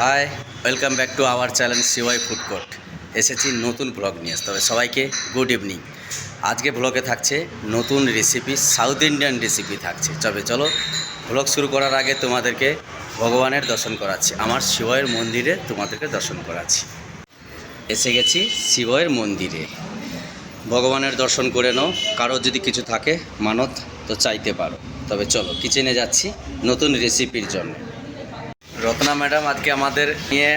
Hi welcome back to our channel C Y food court এসেছি নতুন blog নিয়ে। তবে সবাইকে গুড ইভিনিং আজকে ব্লগে থাকছে নতুন রেসিপি সাউথ ইন্ডিয়ান রেসিপি থাকছে। তবে চলো ব্লগ শুরু করার আগে তোমাদেরকে ভগবানের দর্শন করাচ্ছি। আমার শিবয়ের মন্দিরে তোমাদেরকে দর্শন করাচ্ছি। এসে গেছি শিবয়ের মন্দিরে। ভগবানের দর্শন করে নাও। কারোর যদি কিছু থাকে মানত, তো চাইতে পারো। তবে চলো কিচেনে যাচ্ছি নতুন রেসিপির জন্য। রত্না ম্যাডাম আজকে আমাদের নিয়ে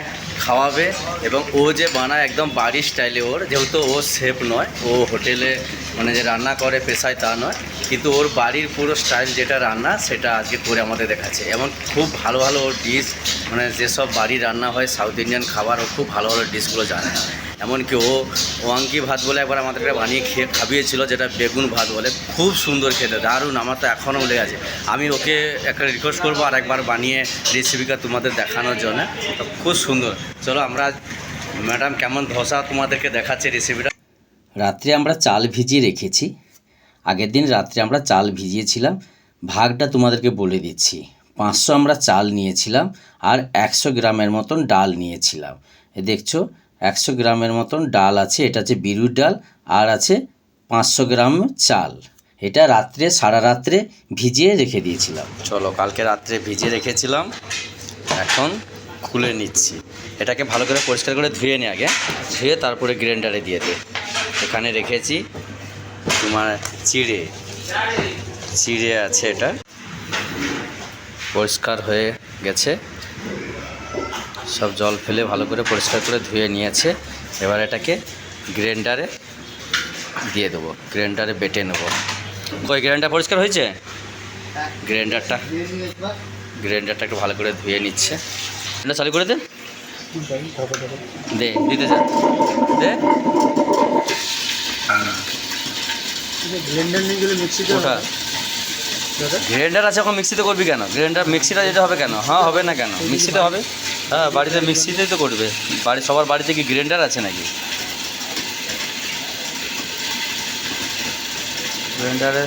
খাওয়াবে এবং ও যে বানায় একদম বাড়ির স্টাইলে ওর, যেহেতু ও শেফ নয়, ও হোটেলে মানে যে রান্না করে পেশায় তা নয়, কিন্তু ওর বাড়ির পুরো স্টাইল যেটা রান্না, সেটা আজকে করে আমাদের দেখাচ্ছে। এবং খুব ভালো ভালো ওর ডিশ মানে যেসব বাড়ির রান্না হয় সাউথ ইন্ডিয়ান খাবার, ও খুব ভালো ভালো ডিশগুলো জানে। এমনকি ও ওয়াঙ্কি ভাত বলে একবার আমাদেরকে বানিয়ে খেয়ে খাবিয়েছিল, যেটা বেগুন ভাত বলে। খুব সুন্দর খেতে, দারুণ, আমার তো এখনও লেগে আছে। আমি ওকে একটা রিকোয়েস্ট করব আর একবার বানিয়ে রেসিপিটা তোমাদের দেখানোর জন্য। খুব সুন্দর। চলো আমরা, ম্যাডাম কেমন ধসা তোমাদেরকে দেখাচ্ছে রেসিপিটা রাত্রে আমরা চাল ভিজিয়ে রেখেছি। আগের দিন রাত্রে আমরা চাল ভিজিয়েছিলাম। ভাগটা তোমাদেরকে বলে দিচ্ছি। পাঁচশো আমরা চাল নিয়েছিলাম আর একশো গ্রামের মতন ডাল নিয়েছিলাম। দেখছ একশো গ্রামের মতন ডাল আছে। এটা হচ্ছে বিরুর ডাল, আর আছে পাঁচশো গ্রাম চাল। এটা রাত্রে, সারা রাত্রে ভিজিয়ে রেখে দিয়েছিলাম। চলো, কালকে রাত্রে ভিজিয়ে রেখেছিলাম। এখন খুলে নিচ্ছি। এটাকে ভালো করে পরিষ্কার করে ধুয়ে নি আগে। ধুয়ে তারপরে গ্রাইন্ডারে দিয়ে দে। এখানে রেখেছি তোমার চিড়ে। চিড়ে আছে এটা। পরিষ্কার হয়ে গেছে। সব জল ফেলে ভালো করে পরিষ্কার করে ধুয়ে নিয়েছে। এবার এটাকে গ্রাইন্ডারে দিয়ে দেবো, গ্রাইন্ডারে বেটে নেব। কই, গ্রাইন্ডার পরিষ্কার হয়েছে? গ্রাইন্ডারটা গ্রাইন্ডারটা একটু ভালো করে ধুয়ে নিচ্ছে। এটা চালু করে দে। দে, দিতে যা। দে। গ্রাইন্ডার আছে এখন মিক্সিতে করবি কেন? গ্রাইন্ডার, মিক্সিটা যেতে হবে কেন? হ্যাঁ হবে না কেন? মিক্সিতে হবে? হ্যাঁ বাড়িতে মিক্সিতেই তো করবে। বাড়ি সবার বাড়িতে কি গ্রাইন্ডার আছে নাকি? গ্রাইন্ডারে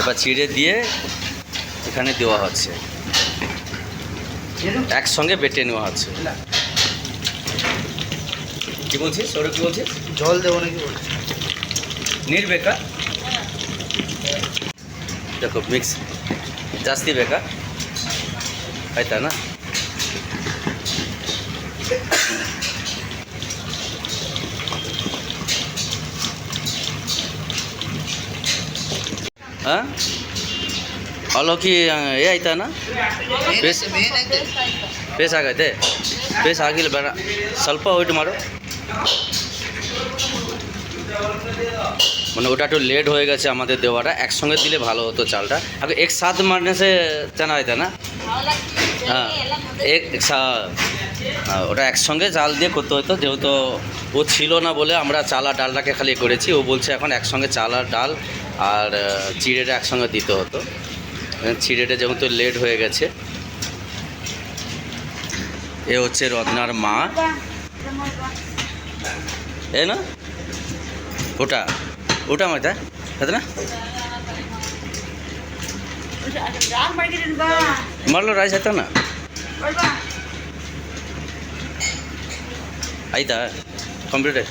এবার ছিঁড়ে দিয়ে এখানে দেওয়া হচ্ছে। একসঙ্গে বেটে নেওয়া হচ্ছে। কি বলছিস? সৌরভ কি বলছিস? জল দেবো নাকি বলছিস নির্বেকার দেখো মিক্স ಜಾಸ್ತಿ ಬೇಕಾ? ಆಯ್ತಾನಾ? ಹಾಂ ಅಲ್ಲೋಕಿ ಏ, ಆಯ್ತಾನ? ಬೇಸ್ ಬೇಸ್ ಆಗೈತೆ ಬೇಸ್ ಆಗಿಲ್ಲ ಬೇಡ. ಸ್ವಲ್ಪ ವೆಯ್ಟ್ ಮಾಡು. মানে ওটা একটু লেট হয়ে গেছে আমাদের দেওয়াটা। একসঙ্গে দিলে ভালো হতো চালটা। আগে এক সাথ মারনে সে চানা হইতা না? হ্যাঁ এক সা- হ্যাঁ, ওটা একসঙ্গে চাল দিয়ে করতে হতো যেহেতু ও ছিল না বলে আমরা চাল আর ডালটাকে খালি করেছি ও বলছে এখন একসঙ্গে চাল আর ডাল আর চিড়েটা একসঙ্গে দিতে হতো। চিড়েটা যেহেতু লেট হয়ে গেছে। এ হচ্ছে রত্নার মা। এ না? ওটা। ওটা আমার তা না? মারলো রাইস হাতা না? ಆಯ್ತಾ ಕಂಪ್ಯೂಟರ್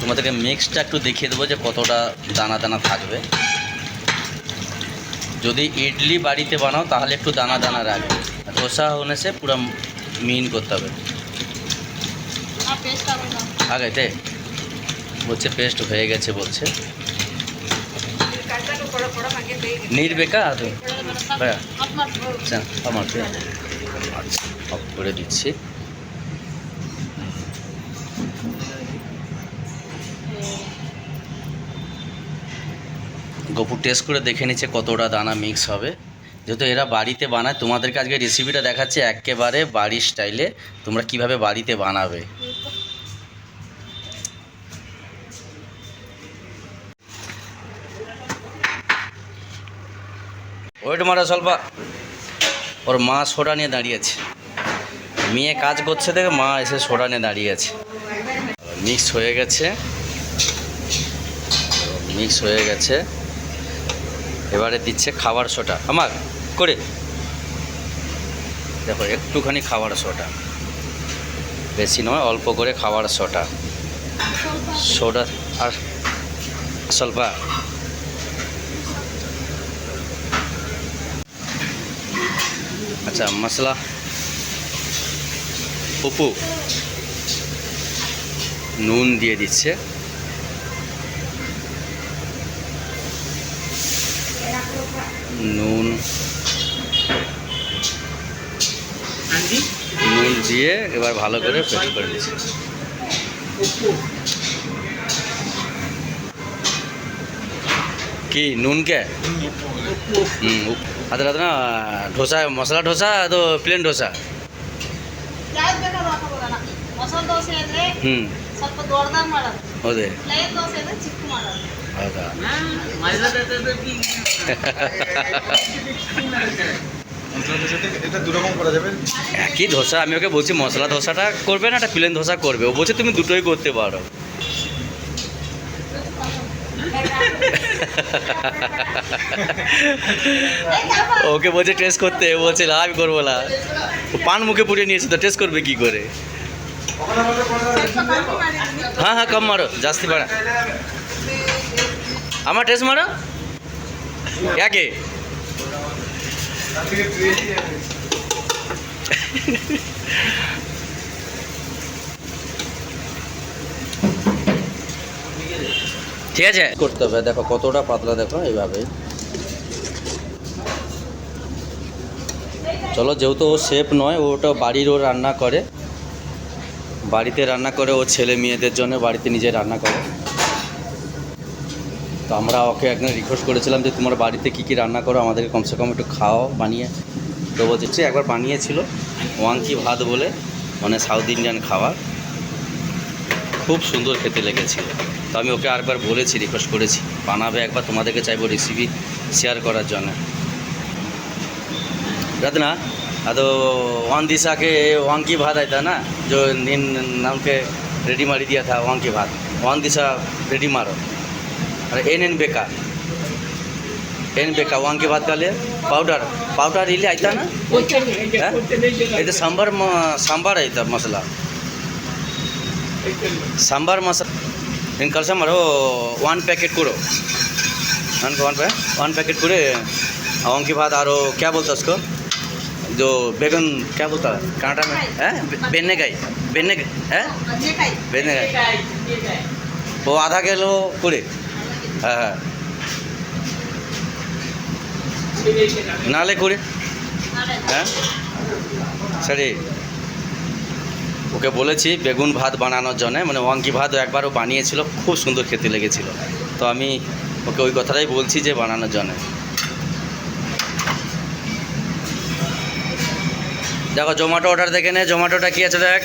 তোমাদেরকে মিক্সটা একটু দেখিয়ে দেবো যে কতটা দানা দানা থাকবে। যদি ইডলি বাড়িতে বানাও, তাহলে একটু দানা দানা রাখবে। ধোসা হলে সে পুরো মিন করতে হবে। আগাইতে বলছে পেস্ট হয়ে গেছে বলছে ನೀರು ಬೇಕಾ ಅದು ಬೇಡ আচ্ছা আমার আচ্ছা অফ করে দিচ্ছি গপু টেস্ট করে দেখে নিচ্ছে কতটা দানা মিক্স হবে যেহেতু এরা বাড়িতে বানায় তোমাদেরকে আজকে রেসিপিটা দেখাচ্ছে একেবারে বাড়ির স্টাইলে তোমরা কিভাবে বাড়িতে বানাবে ওয়েট মারা স্বল্প ওর মা সোডা নিয়ে দাঁড়িয়েছে মেয়ে কাজ করছে দেখে মা এসে সোডা নিয়ে দাঁড়িয়ে আছে মিক্স হয়ে গেছে মিক্স হয়ে গেছে এবারে দিচ্ছে খাবার সোটা আমার করে দেখো একটুখানি খাবার সোটা বেশি নয় অল্প করে খাবার সোটা সোডা আর ಸ್ವಲ್ಪ আচ্ছা মশলা। উপু নুন দিয়ে দিচ্ছে। নুন। নুন দিয়ে এবার ভালো করে পেস্ট করে দিচ্ছে কি নুন কে? ಹ್ಞೂ ಅದ್ರ ಅದನ್ನ ಡೋಸಾ ಮಸಾಲ ಡೋಸಾ ಅದು ಪ್ಲೇನ್ ಡೋಸಾ ಯಾವ್ದು ಬೇಕಾದ್ರೂ ಹಾಕೋಬೋದಣ್ಣ ಮಸಾಲೆ ದೋಸೆ ಅಂದ್ರೆ ಹ್ಞೂ ಸ್ವಲ್ಪ ದೊಡ್ಡದಾಗಿ ಮಾಡೋದು ಹೌದೇ ಪ್ಲೇನ್ ದೋಸೆ ಅಂದ್ರೆ ಚಿಕ್ಕ ಮಾಡೋದು ಹೌದಾ মশলা দোসাতে এটা দুরকম করা যাবে একই ধোসা আমি ওকে বলছি মশলা ধোসাটা করবে না একটা প্লেন ধোসা করবে ও বলছে তুমি দুটোই করতে পারো ওকে বলছে টেস্ট করতে বলছে, লাভ করব না। পান মুখে পুড়ে নিয়েছে তো টেস্ট করবে কি করে? হ্যাঁ হ্যাঁ কম মারো, জাস্তি পারা আমার টেস্ট মারো? একে? ঠিক আছে? করতে হবে দেখো কতটা পাতলা দেখো এইভাবে চলো যেহেতু ও শেফ নয় ওটা বাড়ির ও রান্না করে। বাড়িতে রান্না করে ও ছেলে মেয়েদের জন্য বাড়িতে নিজে রান্না করে। তো আমরা ওকে একদিন রিকোয়েস্ট করেছিলাম যে তোমার বাড়িতে কী কী রান্না করো? আমাদেরকে কমসে কম একটু খাও বানিয়ে। তো বলছে "ঠিক, একবার বানিয়েছিল। ওয়াঙ্কি ভাত বলে মানে সাউথ ইন্ডিয়ান খাবার। খুব সুন্দর খেতে লেগেছিল। তো আমি ওকে আরেকবার বলেছি রিকোয়েস্ট করেছি বানাবে একবার তোমাদেরকে চাইবো রেসিপি শেয়ার করার জন্য रत्ना ಅದು ಒಂದು ದಿವಸಕ್ಕೆ ವಾಂಕಿ ಭಾತ್ ಆಯ್ತಾ ನಾ जो ನಿನ್ನ ನಮಗೆ ರೆಡಿ ಮಾಡಿ ದಿಯಾ ಥಾ ವಾಂಕಿ ಭಾತ್ ಒಂದು ದಿವಸ ರೆಡಿ ಮಾಡು ಅರೆ ಏನೇನು ಬೇಕಾ ಏನು ಬೇಕಾ ವಾಂಕಿ ಭಾತ್ ಕಾಲೆ ಪೌಡರ್ ಪೌಡರ್ ಇಲ್ಲಿ ಆಯ್ತಾ ನಾ ಇದು ಸಾಂಬಾರ್ ಮ ಸಾಂಬಾರ್ ಆಯ್ತಾ ಮಸಾಲ ಸಾಂಬಾರ್ ಮಸಾಲ इन कल से मारो वन पैकेट करो वन वन वन पैकेट पूरे और उनके बाद आरो क्या बोलता उसको? जो बैगन क्या बोलता है? कांटा में है? बेने का बेने का है? बेने का वो आधा किलो पूरे हाँ हाँ। नाले पूरे हैं? सरी। ওকে বলেছি, বেগুন ভাত বানানোর জন্য মানে ওয়াঙ্কি ভাত একবারও বানিয়েছিল, খুব সুন্দর খেতে লেগেছিল। তো আমি ওকে ওই কথাটাই বলছি যে বানানোর জন্য। দেখো, জোম্যাটো অর্ডার দেখে নে, জোম্যাটোটা কী আছে দেখ।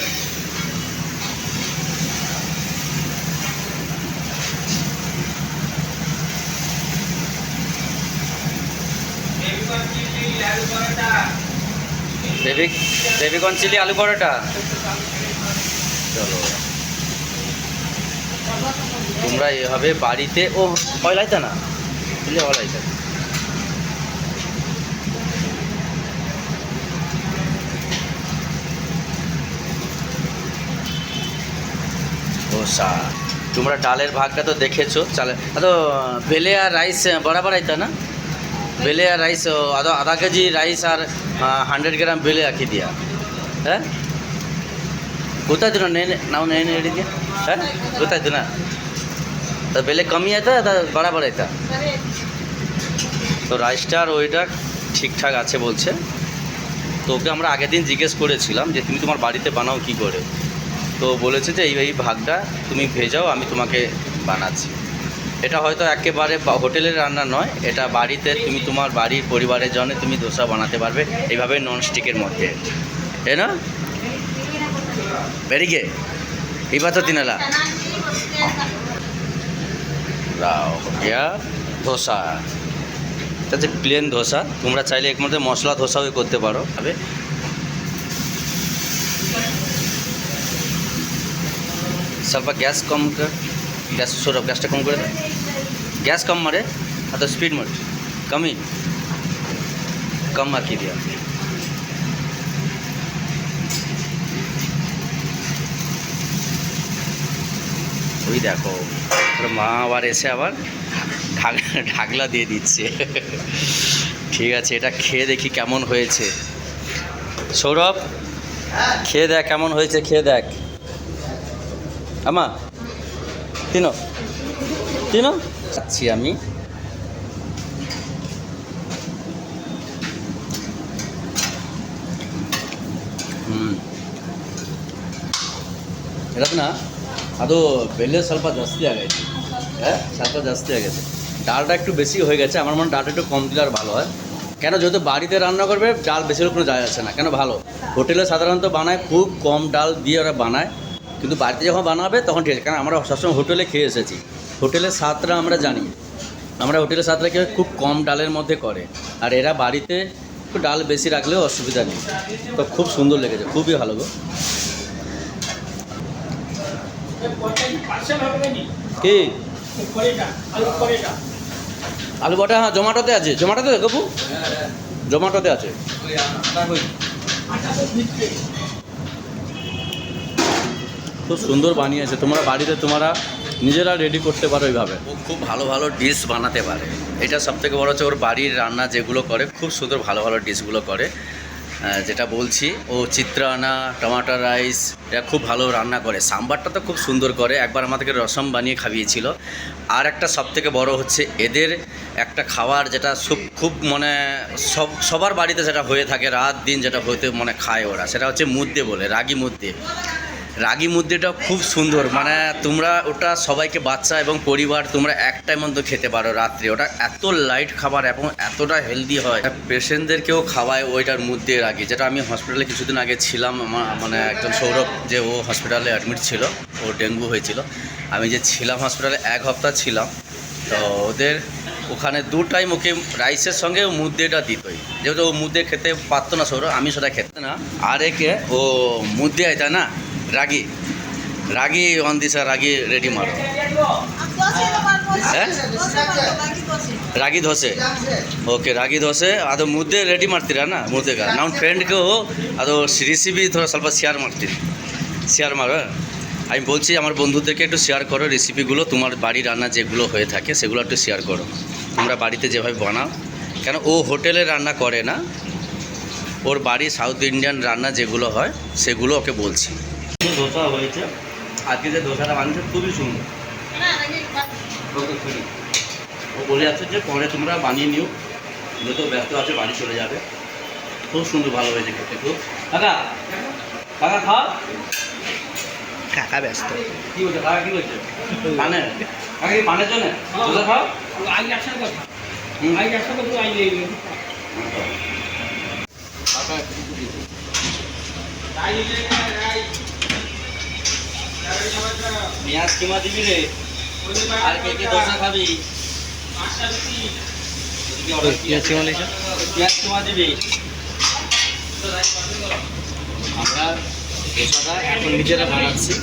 বেবি, বেবিকর্ন চিলি আলু পরোটা। চলো তোমরা এভাবে বাড়িতে, ও হলাইতে না? বুঝলে হলাইতে ধোসা তোমরা ডালের ভাগটা তো দেখেছ, চালে, আদো, বেলে আর রাইস বরাবর আইতো না? বেলে আর রাইস আদা, আধা কেজি রাইস আর হান্ড্রেড গ্রাম বেলে আঁকি দিয়া। হ্যাঁ? ಗೊತ್ತಾಯ್ತು ನಾನು ನೇನೆ ನಾವು ನೇನು ಹೇಳಿದ್ಯಾ ಹಾಂ ಗೊತ್ತಾಯ್ತು ನಾ ಅದು ಬೆಲೆ ಕಮ್ಮಿ ಆಯ್ತಾ ಅದು বরাবর ಆಯ್ತಾ ಸರಿ তো রাইসটা আর ওইটা ঠিকঠাক আছে বলছে তো ওকে আমরা আগের দিন জিজ্ঞেস করেছিলাম যে তুমি তোমার বাড়িতে বানাও কি করে তো বলেছে যে এই এই ভাগটা তুমি ভেজাও আমি তোমাকে বানাচ্ছি এটা হয়তো একেবারে বা- হোটেলের রান্না নয় এটা বাড়িতে তুমি তোমার বাড়ির পরিবারের জন্য তুমি দোসা বানাতে পারবে এইভাবে ননস্টিকের মধ্যে তাই না ಬೆಳಿಗ್ಗೆ ಇವತ್ತು ತಿನ್ನಲ್ಲ ಯಾ ধোসা তাতে প্লেন ধোসা তোমরা চাইলে একমাত্র মশলা ধোসাও করতে পারো তবে ಸ್ವಲ್ಪ গ্যাস কম গ্যাস সৌরভ গ্যাসটা কম করে দেয় গ্যাস কম মারে আর তো স্পিড মারে কমই কম আঁকিয়ে দিয়ে দেখো মা আবার এসে আবার ঢাকলা দিয়ে দিচ্ছে। ঠিক আছে, এটা খেয়ে দেখি কেমন হয়েছে। সৌরভ, খেয়ে দেখ কেমন হয়েছে, খেয়ে দেখ। আমা, তিন তিন। খাচ্ছি আমি। হুম। এটা না? ಅದು ಬೆಲೆ ಸ್ವಲ್ಪ ಜಾಸ್ತಿ ಆಗೈತೆ হ্যাঁ ಸ್ವಲ್ಪ ಜಾಸ್ತಿ ಆಗೈತೆ ডালটা একটু বেশি হয়ে গেছে আমার মনে হয় ডালটা একটু কম দিলে আর ভালো হয় কেন যেহেতু বাড়িতে রান্না করবে ডাল বেশি হলে কোনো যায় আসে না কেন ভালো হোটেলে সাধারণত বানায় খুব কম ডাল দিয়ে ওরা বানায় কিন্তু বাড়িতে যখন বানাবে তখন ঠিক আছে কারণ আমরা সবসময় হোটেলে খেয়ে এসেছি হোটেলের স্বাদটা আমরা জানি আমরা হোটেলের স্বাদটা কি হয়, খুব কম ডালের মধ্যে করে আর এরা বাড়িতে একটু ডাল বেশি রাখলেও অসুবিধা নেই তো খুব সুন্দর লেগেছে খুবই ভালো গো কি? আলু বটা হ্যাঁ জোম্যাটোতে আছে। জোম্যাটোতে গপু জোম্যাটোতে আছে। খুব সুন্দর বানিয়েছে। তোমরা বাড়িতে তোমরা নিজেরা রেডি করতে পারো এইভাবে। ও খুব ভালো ভালো ডিশ বানাতে পারে। এটা সবথেকে বড় হচ্ছে ওর বাড়ির রান্না যেগুলো করে খুব সুন্দর ভালো ভালো ডিশগুলো করে। যেটা বলছি, ও চিত্রানা, টমাটো রাইস এটা খুব ভালো রান্না করে। সাম্বারটা তো খুব সুন্দর করে, একবার আমাদেরকে রসম বানিয়ে খাইয়েছিল। আর একটা সব থেকে বড় হচ্ছে, এদের একটা খাবার যেটা খুব মানে সব, সবার বাড়িতে যেটা হয়ে থাকে, রাত দিন যেটা হতে মানে খায় ওরা, সেটা হচ্ছে মুদ্দে বলে, রাগি মুদ্দে। রাগি মুদ্দেটা খুব সুন্দর। মানে তোমরা ওটা সবাইকে বাচ্চা এবং পরিবার, তোমরা একটাই মতো খেতে পারো রাত্রে। ওটা এত লাইট খাবার এবং এতটা হেলদি হয়। পেশেন্টদেরকেও খাওয়ায় ওইটার মধ্যে রাগি। যেটা আমি হসপিটালে কিছুদিন আগে ছিলাম, আমার মানে একজন সৌরভ যে ও হসপিটালে অ্যাডমিট ছিল, ও ডেঙ্গু হয়েছিল। আমি যে ছিলাম হসপিটালে এক হপ্তাহ ছিলাম। তো ওদের ওখানে দু টাইম ওকে রাইসের সঙ্গে ও মুদ্দেটা দিতই। যেহেতু ও মুদ্দে খেতে পারতো না সৌরভ, আমি সেটা খেতে না। আর একে ও মুদ্দে আইতা না ರಾಗಿ ರಾಗಿ ಒಂದು ದಿವಸ ರಾಗಿ ರೆಡಿ ಮಾಡು ದೋಸೆ ಎಲ್ಲ ಮಾಡ್ಬೋದು ಹಾ? ದೋಸೆ ಮಾಡ್ಬೋದು, ರಾಗಿ ದೋಸೆ ರಾಗಿ ದೋಸೆ ಓಕೆ ರಾಗಿ ದೋಸೆ ಅದು ಮುದ್ದೆ ರೆಡಿ ಮಾಡ್ತೀರಾ ನಾ ಮುದ್ದೆಗ ನಮ್ಮ ಫ್ರೆಂಡ್ಗೂ ಅದು রেসিপি থোড়া ಸ್ವಲ್ಪ শেয়ার ಮಾಡ್ತೀನಿ শেয়ার মারো আমি বলছি আমার বন্ধুদেরকে একটু শেয়ার করো রেসিপিগুলো তোমার বাড়ি রান্না যেগুলো হয়ে থাকে সেগুলো একটু শেয়ার করো তোমরা বাড়িতে যেভাবে বানাও কেন ও হোটেলে রান্না করে না ওর বাড়ি সাউথ ইন্ডিয়ান রান্না যেগুলো হয় সেগুলো ওকে বলছি ধোসা হয়েছে আজকে যে ধোসাটা বানিয়েছে খুবই সুন্দর। ও বলে আছে যে পরে তোমরা বানিয়ে নিও যেহেতু ব্যস্ত আছে বাড়ি চলে যাবে। খুব সুন্দর ভালো হয়েছে খেতে খুব। কাকা কাকা খাও। কাকা ব্যস্ত। কি বলছে কাকা কি বলছে? পানে কাকা কি পানের জন্য? ধোসা খাও। হুম। পেঁয়াজ কিমা দিবি রে? আর কে কে ধোসা খাবি? পেঁয়াজ কিমা? পেঁয়াজ কিমা দিবি? আমরা ধোসাটা এখন নিজেরা বানাচ্ছি।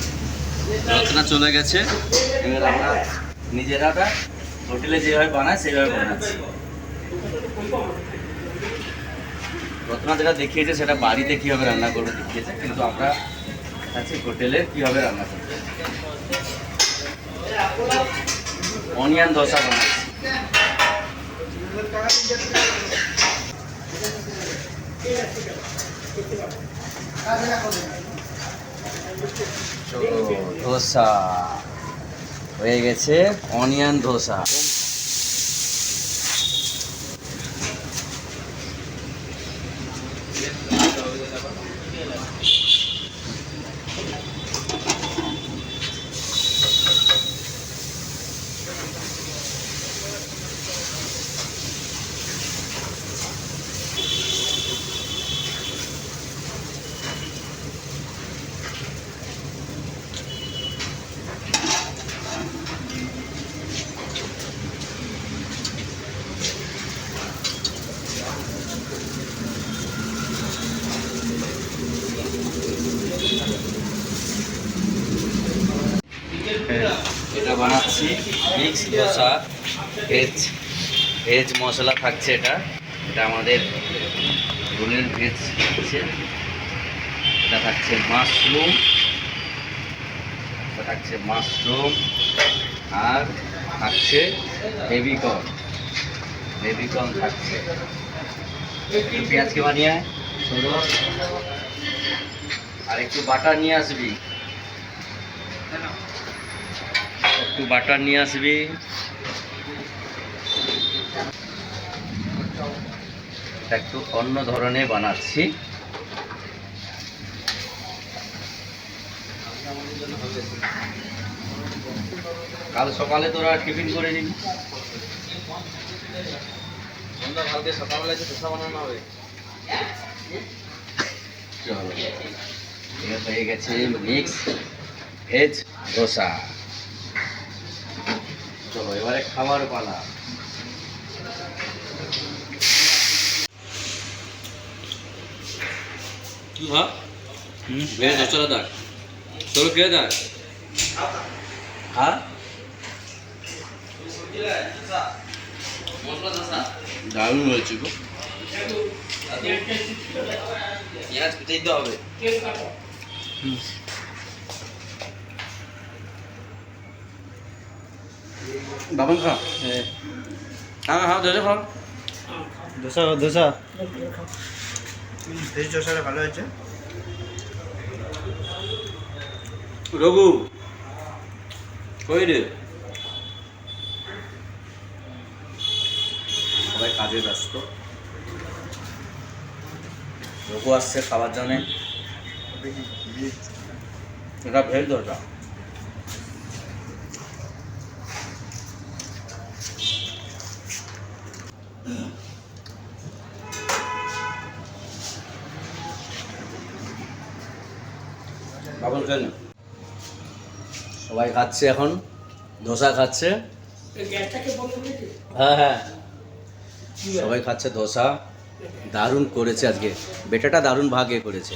রত্না চলে গেছে। এবার আমরা নিজেরাটা হোটেলে যেভাবে বানায় সেইভাবে বানাচ্ছি। রত্না যেটা দেখিয়েছে সেটা বাড়িতে কীভাবে রান্না করবে দেখিয়েছে। কিন্তু আমরা আছি হোটেলে কীভাবে রান্না করবে অনিয়ন দোসা বানাচ্ছি। ধোসা। হয়ে গেছে অনিয়ন ধোসা এটা বানাচ্ছি mix dosa veg veg masala থাকছে এটা। এটা আমাদের রোলের ভেজ থাকছে এটা থাকছে মাশরুম। এটা থাকছে মাশরুম। আর থাকছে বেবিকর্ন। বেবিকর্ন থাকছে। পেঁয়াজকে বানিয়ে ছোটো। আর একটু বাটার নিয়ে আসবি। একটু বাটার নিয়ে আসবি। এটা একটু অন্য ধরনের বানাচ্ছি। কাল সকালে তোরা টিফিন করে নিবি। কালকে সকালবেলা ধোসা বানানো হবে। চলো। এটা হয়ে গেছে মিক্স ভেজ ধোসা। চলো এবারে খাবার পালা। হ্যাঁ ভেজ ধোসাটা দেখ তোর কে দেখ হ্যাঁ? দারুণ হয়েছে গো। পেঁয়াজ কেটে দিতে হবে। বাবন খা। হ্যাঁ। হ্যাঁ ধরে খাও। ধোসা ধোসা ভেজ ধোসাটা ভালো হয়েছে। রঘু কই রে? সবাই কাজে ব্যস্ত। রঘু আসছে খাবার জন্য। এটা ভেজ দরজা সবাই খাচ্ছে এখন। ধোসা খাচ্ছে। হ্যাঁ হ্যাঁ। সবাই খাচ্ছে ধোসা। দারুণ করেছে আজকে। বেটাটা দারুণ ভাগে করেছে।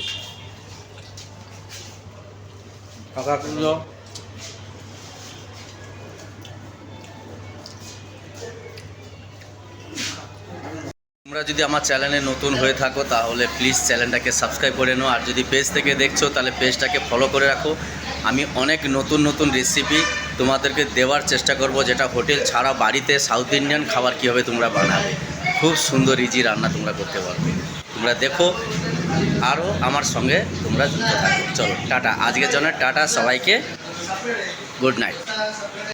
তোমরা যদি আমার চ্যানেলে নতুন হয়ে থাকো, তাহলে প্লিজ চ্যানেলটাকে সাবস্ক্রাইব করে নাও। আর যদি পেজ থেকে দেখছ, তাহলে পেজটাকে ফলো করে রাখো। আমি অনেক নতুন নতুন রেসিপি তোমাদেরকে দেওয়ার চেষ্টা করব, যেটা হোটেল ছাড়া বাড়িতে সাউথ ইন্ডিয়ান খাবার কীভাবে তোমরা বানাবে। খুব সুন্দর ইজি রান্না তোমরা করতে পারবে। তোমরা দেখো আরও আমার সঙ্গে তোমরা যুক্ত থাকো। চলো, টাটা। আজকের জন্য টাটা সবাইকে। Good night